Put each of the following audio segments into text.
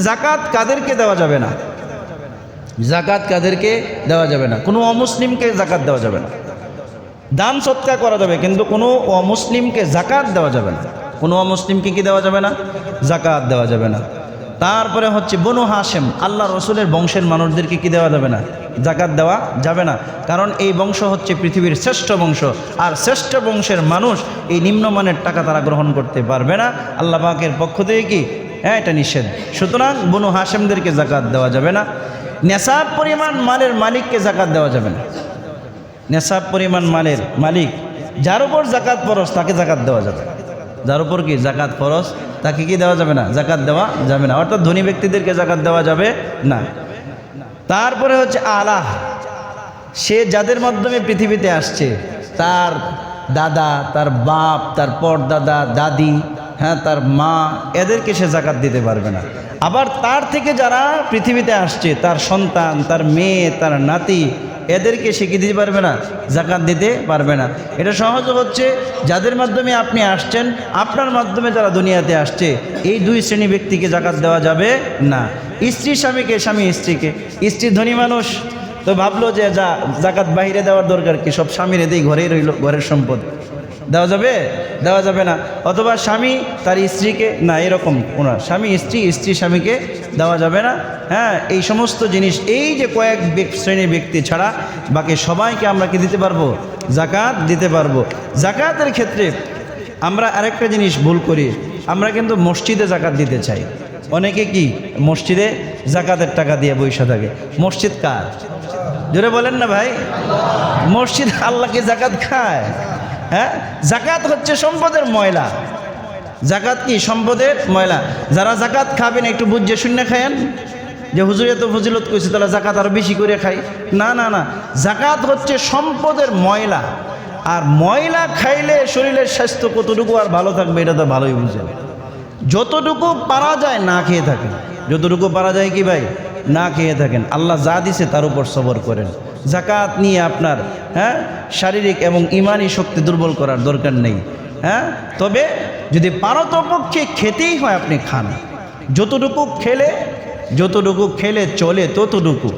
জাকাত কাদেরকে দেওয়া যাবে না? জাকাত কাদেরকে দেওয়া যাবে না। কোনো অমুসলিমকে জাকাত দেওয়া যাবে না। দান সৎকার করা যাবে, কিন্তু কোনো অমুসলিমকে জাকাত দেওয়া যাবে না। কোনো অমুসলিমকে কি দেওয়া যাবে না? জাকাত দেওয়া যাবে না। তারপরে হচ্ছে বনু হাসেম আল্লাহ রসুলের বংশের মানুষদেরকে কি দেওয়া যাবে না? জাকাত দেওয়া যাবে না। কারণ এই বংশ হচ্ছে পৃথিবীর শ্রেষ্ঠ বংশ, আর শ্রেষ্ঠ বংশের মানুষ এই নিম্নমানের টাকা তারা গ্রহণ করতে পারবে না। আল্লাহ পাকের পক্ষ থেকে কি হ্যাঁ এটা নিষেধ। সুতরাং বনু হাসেমদেরকে জাকাত দেওয়া যাবে না। নেশাব পরিমাণ মালের মালিককে জাকাত দেওয়া যাবে না। নেশাব পরিমাণ মালের মালিক, যার উপর জাকাত ফরস তাকে জাকাত দেওয়া যাবে যার উপর কি? জাকাত ফরস তাকে কি দেওয়া যাবে না? জাকাত দেওয়া যাবে না। অর্থাৎ ধনী ব্যক্তিদেরকে জাকাত দেওয়া যাবে না। তারপরে হচ্ছে আলাহ সে যাদের মাধ্যমে পৃথিবীতে আসছে, তার দাদা, তার বাপ, তার পরদাদা, দাদি হ্যাঁ তার মা এদেরকে সে জাকাত দিতে পারবে না। আবার তার থেকে যারা পৃথিবীতে আসছে, তার সন্তান, তার মেয়ে, তার নাতি, এদেরকে সে কি দিতে পারবে না? জাকাত দিতে পারবে না। এটা সহজ হচ্ছে, যাদের মাধ্যমে আপনি আসছেন, আপনার মাধ্যমে যারা দুনিয়াতে আসছে, এই দুই শ্রেণি ব্যক্তিকে জাকাত দেওয়া যাবে না। স্ত্রী স্বামীকে স্বামী স্ত্রীকে। স্ত্রী ধনী মানুষ তো ভাবলো যে যা, জাকাত বাইরে দেওয়ার দরকার কি? সব স্বামীর এতেই ঘরেই রইল, ঘরের সম্পদ। দেওয়া যাবে? দেওয়া যাবে না। অথবা স্বামী তার স্ত্রীকে, না, এরকম ওনার স্বামী, স্ত্রী স্ত্রী স্বামীকে দেওয়া যাবে না। হ্যাঁ এই সমস্ত জিনিস, এই যে কয়েক শ্রেণির ব্যক্তি ছাড়া বাকি সবাইকে আমরা কি দিতে পারব? জাকাত দিতে পারব। জাকাতের ক্ষেত্রে আমরা আরেকটা জিনিস ভুল করি। আমরা কিন্তু মসজিদে জাকাত দিতে চাই। অনেকে কি মসজিদে জাকাতের টাকা দিয়ে বৈশা থাকে? মসজিদ কার? জোরে বলেন না ভাই। মসজিদ আল্লাহকে জাকাত খায়। হ্যাঁ? জাকাত হচ্ছে সম্পদের ময়লা। জাকাত কি? সম্পদের ময়লা। যারা জাকাত খাবেন, একটু বুঝে শূন্য খায়েন। যে হুজুর এত ফজিলত কইছে, তাহলে জাকাত আরও বেশি করে খাই। না না না। জাকাত হচ্ছে সম্পদের ময়লা। আর ময়লা খাইলে শরীরের স্বাস্থ্য কতটুকু আর ভালো থাকবে, এটা তো ভালোই বুঝেন। যতটুকু পারা যায়, না খেয়ে থাকেন। যতটুকু পারা যায় কি ভাই? না খেয়ে থাকেন। আল্লাহ যা দিছে, তার উপর সবর করেন। জাকাত নিয়ে আপনার হ্যাঁ? শারীরিক এবং ইমানি শক্তি দুর্বল করার দরকার নেই হ্যাঁ? তবে যদি পারতপক্ষে খেতেই হয়, আপনি খান। যতটুকু খেলে যতটুকু খেলে চলে ততটুকু।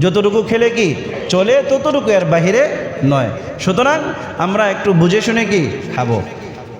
যতটুকু খেলে কি? চলে ততটুকু, এর বাহিরে নয়। সুতরাং আমরা একটু বুঝে শুনে কি? খাব।